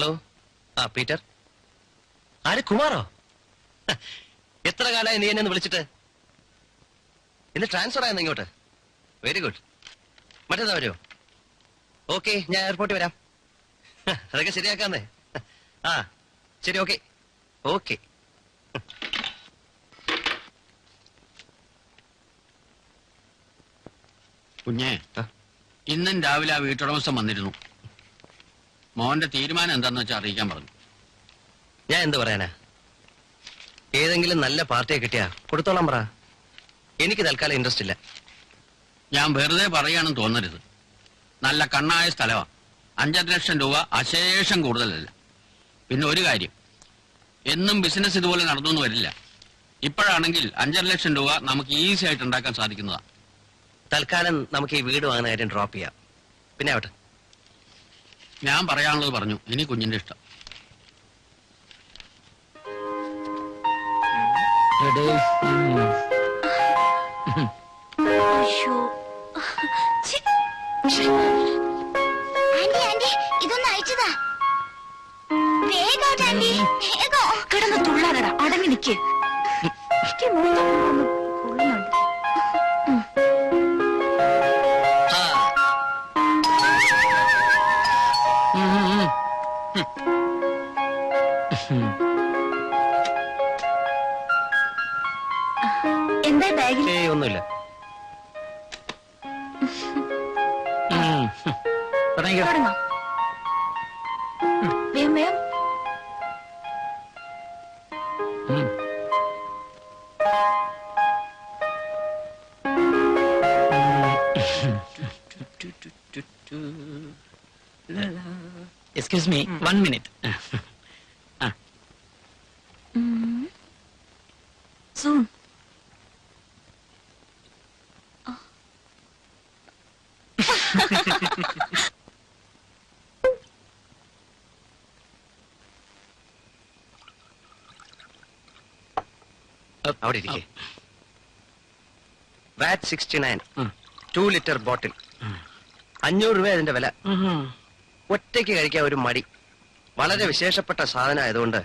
Hello ആ Peter ആര്? കുമാറോ? എത്ര കാലമായി നീ എന്നെ വിളിച്ചിട്ട്? ഇന്ന് ട്രാൻസ്ഫർ ആയെന്ന് ഇങ്ങോട്ട്? വെരി ഗുഡ് മറ്റേതാ വരുമോ ഓക്കെ ഞാൻ എയർപോർട്ടിൽ വരാം. അതൊക്കെ ശരിയാക്കാന്നേ. ആ ശരി ഓക്കെ ഓക്കെ കുഞ്ഞേ. ഇന്നും രാവിലെ ആ വീട്ടുടമസ്ഥൻ വന്നിരുന്നു. മോന്റെ തീരുമാനം എന്താന്ന് വെച്ചാൽ അറിയിക്കാൻ പറഞ്ഞു. ഞാൻ എന്ത് പറയാനാ? ഏതെങ്കിലും നല്ല പാർട്ടിയെ കിട്ടിയാ കൊടുത്തോളാം പറ. എനിക്ക് തൽക്കാലം ഇൻട്രസ്റ്റ് ഇല്ല. ഞാൻ വെറുതെ പറയുകയാണെന്ന് തോന്നരുത്. നല്ല കണ്ണായ സ്ഥലമാ അഞ്ചര ലക്ഷം രൂപ അശേഷം കൂടുതലല്ല. പിന്നെ ഒരു കാര്യം. എന്നും ബിസിനസ് ഇതുപോലെ നടന്നു വരില്ല. ഇപ്പോഴാണെങ്കിൽ അഞ്ചര ലക്ഷം രൂപ നമുക്ക് ഈസി ആയിട്ട് ഉണ്ടാക്കാൻ സാധിക്കുന്നതാ. തൽക്കാലം നമുക്ക് ഈ വീട് വാങ്ങുന്ന കാര്യം ഡ്രോപ്പ് ചെയ്യാം. പിന്നെ ആവട്ടെ. ഞാൻ പറയാനുള്ളത് പറഞ്ഞു. ഇനി കുഞ്ഞിന്റെ ഇഷ്ടം. അയ്യോ. ഛി. ആന്റി ആന്റി ഇതൊന്ന് അയച്ചതാ. ആന്റി വേഗോ. കിടന്ന് തുള്ളാനടാ അടങ്ങി നിക്ക്. എന്താ ബാഗിൽ? ഏയ് ഒന്നുമില്ല. തുടങ്ങാം. വേഗം വേഗം excuse me one minute soon അവിടെ ഇരിക്കേ. What sixty nine two litre bottle അഞ്ഞൂറ് രൂപ അതിന്റെ വില. ഒറ്റയ്ക്ക് കഴിക്കാൻ ഒരു മടി. വളരെ വിശേഷപ്പെട്ട സാധനം ആയതുകൊണ്ട്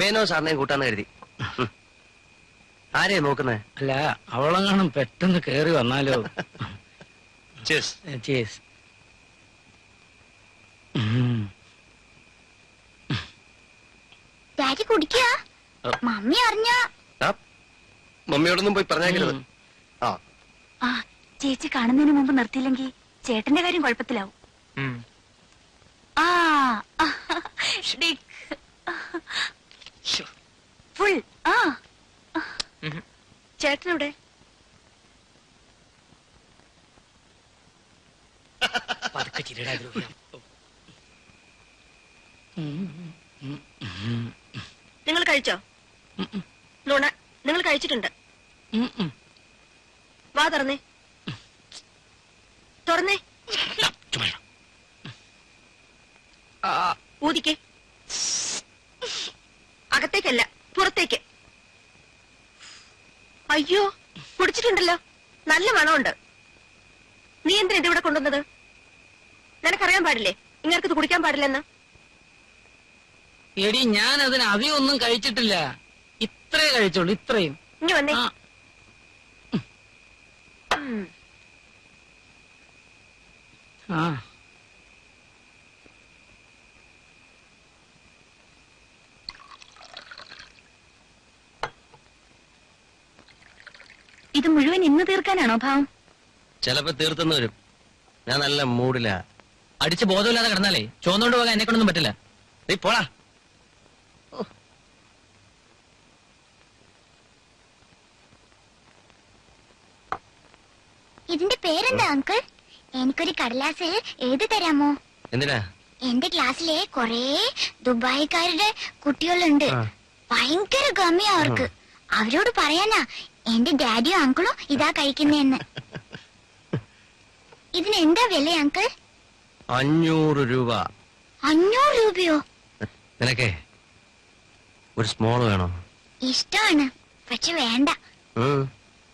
മേനോ സാറിനെയും കൂട്ടാന്ന് കരുതി. ആരെയാ നോക്കുന്നേ? അല്ല അവളെങ്ങാനും പെട്ടെന്ന് കേറി വന്നാലോ? ചേസ് ചേസ് ഡാഡി കുടിക്കുക മമ്മി അറിഞ്ഞ? മമ്മിയോടൊന്നും പോയി പറഞ്ഞേക്കരുത്. ആ ആ ചേച്ചി കാണുന്നതിന് മുമ്പ് നിർത്തിയില്ലെങ്കിൽ ചേട്ടന്റെ കാര്യം കുഴപ്പത്തിലാവും. ഫുൾ ആ. ചേട്ടനെവിടെ? പതുക്കെ ചിരിടാ. നിങ്ങൾ കഴിച്ചോ? നുണ നിങ്ങൾ കഴിച്ചിട്ടുണ്ട്. വാ തുറന്നേ. തുറന്നേ. ഊതിക്കേ. അകത്തേക്കല്ല പുറത്തേക്ക്. അയ്യോ കുടിച്ചിട്ടുണ്ടല്ലോ. നല്ല മണമുണ്ട്. നീ എന്തിനാ ഇതിവിടെ കൊണ്ടുവന്നത്? നിനക്കറിയാൻ പാടില്ലേ? ഇങ്ങർക്ക് ഇത് കുടിക്കാൻ പാടില്ലെന്ന്. എടി ഞാൻ അതിന് അധികം ഒന്നും കഴിച്ചിട്ടില്ല. ഇത്രേ കഴിച്ചോളൂ ഇത്രയും. ഇനി വന്നേ. ആ, ആ. ഇത് മുഴുവൻ ഇന്ന് തീർക്കാനാണോ ഭാവം? ചിലപ്പോ തീർത്തെന്ന് വരും. ഞാൻ നല്ല മൂടില്ല അടിച്ച് ബോധമില്ലാതെ കിടന്നാലേ ചോന്നോണ്ട് പോകാൻ എന്നെ കൊണ്ടൊന്നും പറ്റില്ല. നീ പോടാ. ഇതിന്റെ പേരെന്താ അങ്കിൾ? എനിക്കൊരു കടലാസ് ഏത് തരാമോ? എന്തിനാ? എന്റെ ക്ലാസ്സിലെ കൊറേ ദുബായിക്കാരുടെ കുട്ടികളുണ്ട്. ഭയങ്കര ഗമ്യ അവർക്ക്. അവരോട് പറയാനാ എന്റെ ഡാഡിയും അങ്കിളും ഇതാ കഴിക്കുന്നേന്ന്. ഇതിന് എന്താ വില അങ്കിൾ? അഞ്ഞൂറ് രൂപ. അഞ്ഞൂറ് രൂപയോ? നിനക്കേ ഒരു സ്മോൾ വേണോ? ഇഷ്ടമാണ് പക്ഷെ വേണ്ട.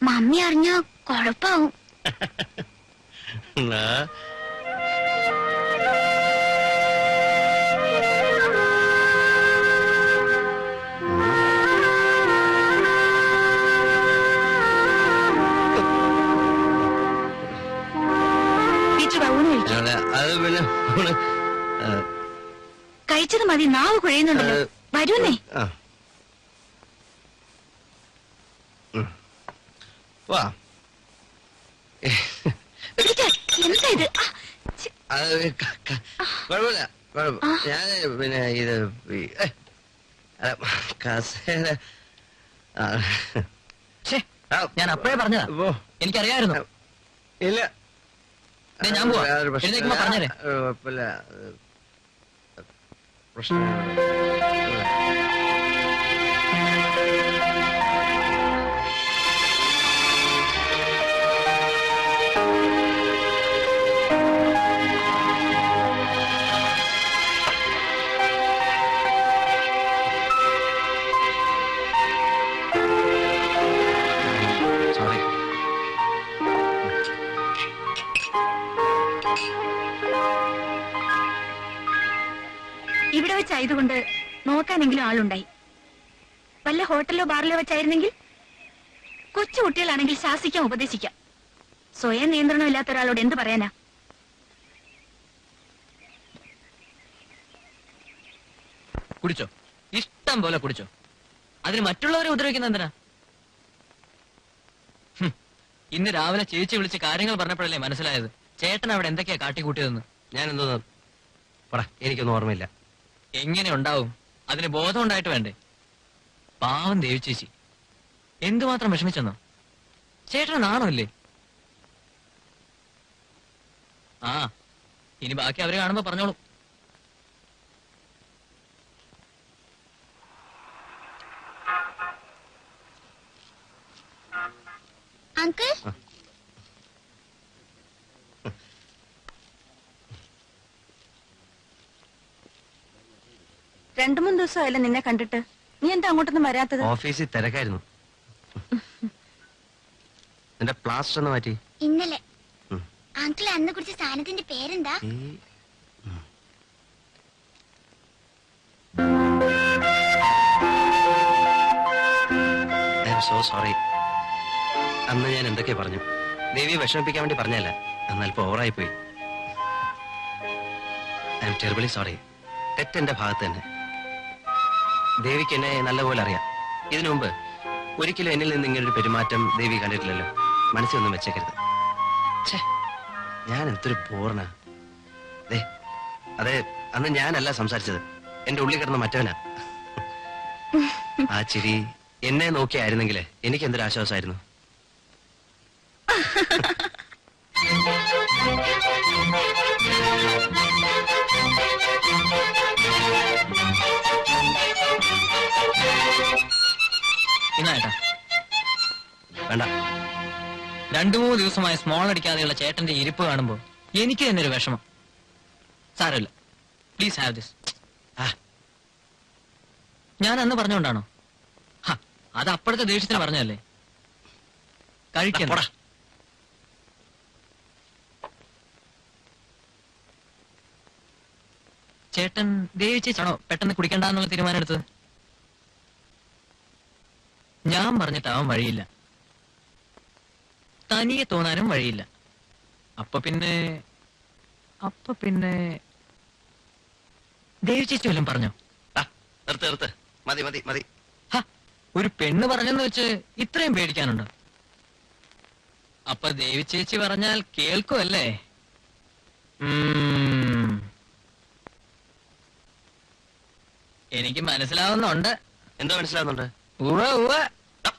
മമ്മി അറിഞ്ഞോ കൊഴപ്പാവും. ആ, കഴിച്ചത് മതി. നാവ് കുഴയുന്നുണ്ടല്ലോ. വരുന്നേ. വാ. എന്താ ഇത്? കുഴപ്പമില്ല. കുഴപ്പം. ഞാൻ പിന്നെ ഇത് കസേര. ഞാൻ അപ്പഴേ പറഞ്ഞതാ. എനിക്കറിയായിരുന്നു. ഇല്ല. ഞാൻ പോവാ. വേറൊരു പ്രശ്നം- വെച്ചായതുകൊണ്ട് നോക്കാനെങ്കിലും ആളുണ്ടായി. വല്ല ഹോട്ടലിലോ ബാറിലോ വെച്ചായിരുന്നെങ്കിൽ കൊച്ചു കുട്ടികളാണെങ്കിൽ ശാസിക്കാം ഉപദേശിക്കാം. സ്വയം നിയന്ത്രണമില്ലാത്ത ഒരാളോട് എന്ത് പറയാനാ? കുടിച്ചോ? ഇഷ്ടം പോലെ കുടിച്ചോ? അതിന് മറ്റുള്ളവരെ ഉപദ്രവിക്കുന്ന എന്തിനാ? ഇന്ന് രാവിലെ ചേച്ചി വിളിച്ച് കാര്യങ്ങൾ പറഞ്ഞപ്പോഴല്ലേ മനസ്സിലായത്? ചേട്ടൻ അവിടെ എന്തൊക്കെയാ കാട്ടിക്കൂട്ടിയതെന്ന്? ഞാൻ എന്തോന്ന് പറ എനിക്കൊന്നും ഓർമ്മയില്ല. എങ്ങനെ ഉണ്ടാവും? അതിന് ബോധം ഉണ്ടായിട്ട് വേണ്ടേ? പാവം ദേവി ചേച്ചി. എന്തുമാത്രം വിഷമിച്ചെന്നോ? ചേട്ടന് നാണമില്ലേ? ആ ഇനി ബാക്കി അവരെ കാണുമ്പോ പറഞ്ഞോളൂ. അങ്കിൾ? രണ്ടു മൂന്ന് ദിവസമായില്ല നിന്നെ കണ്ടിട്ട്. നീ എന്താ അങ്ങോട്ടൊന്നും വരാത്തത്? ഓഫീസിൽ തിരക്കായിരുന്നു. നിന്റെ പ്ലാസ്റ്റർ ഒന്ന് മാറ്റി. ഇന്നലെ. അങ്കിൾ അന്ന് കുറിച്ച സാധനത്തിന്റെ പേരെന്താ? So sorry. അന്ന് ഞാൻ എന്തൊക്കെ പറഞ്ഞു? ദേവി വിഷമിപ്പിക്കാൻ വേണ്ടി പറഞ്ഞല്ല എന്നാൽ ഇപ്പോൾ ഓവറായി പോയി ഐ എം ടെറിബിളി സോറി. തെറ്റെന്റെ ഭാഗത്ത് തന്നെ. ദേവിക്ക് എന്നെ നല്ലപോലെ അറിയാം. ഇതിനു മുമ്പ് ഒരിക്കലും എന്നിൽ നിന്ന് ഇങ്ങനൊരു പെരുമാറ്റം ദേവി കണ്ടിട്ടില്ലല്ലോ. മനസ്സിലൊന്നും വെച്ചേക്കരുത്. ഛേ ഞാൻ എന്തൊരു പൂർണ ദേ അതെ അന്ന് ഞാനല്ല സംസാരിച്ചത്. എന്റെ ഉള്ളിൽ കിടന്ന മറ്റവനാ. ആ ചിരി എന്നെ നോക്കിയായിരുന്നെങ്കിൽ എനിക്ക് എന്തൊരു ആശ്വാസമായിരുന്നു? ഇന്നായിട്ടാ. വേണ്ട. രണ്ടു മൂന്ന് ദിവസമായി സ്മോൾ അടിക്കാതെയുള്ള ചേട്ടന്റെ ഇരിപ്പ് കാണുമ്പോൾ എനിക്ക് തന്നെ ഒരു വിഷമം. സാരമില്ല. പ്ലീസ് ഹാവ് ദിസ് ഞാൻ അന്ന് പറഞ്ഞോണ്ടാണോ? അത് അപ്പോഴത്തെ ദേഷ്യത്തിന് പറഞ്ഞല്ലേ കഴിക്കണ്ട ചേട്ടൻ ദേവിച്ചേച്ചാണോ പെട്ടെന്ന് കുടിക്കണ്ടെന്നുള്ള തീരുമാനം എടുത്തത്? ഞാൻ പറഞ്ഞിട്ടാവാൻ വഴിയില്ല. തനിയെ തോന്നാനും വഴിയില്ല. അപ്പ പിന്നെ അപ്പ പിന്നെ ദേവി ചേച്ചി വല്ലതും പറഞ്ഞോ? നിർത്ത് നിർത്ത്. മതി മതി മതി. ഒരു പെണ്ണ് പറഞ്ഞെന്ന് വെച്ച് ഇത്രയും പേടിക്കാനുണ്ടോ? അപ്പ ദേവി ചേച്ചി പറഞ്ഞാൽ കേൾക്കുമല്ലേ എനിക്ക് മനസ്സിലാവുന്നുണ്ട്. എന്താ മനസ്സിലാവുന്നുണ്ട്? ഉവ ഉവ്വ.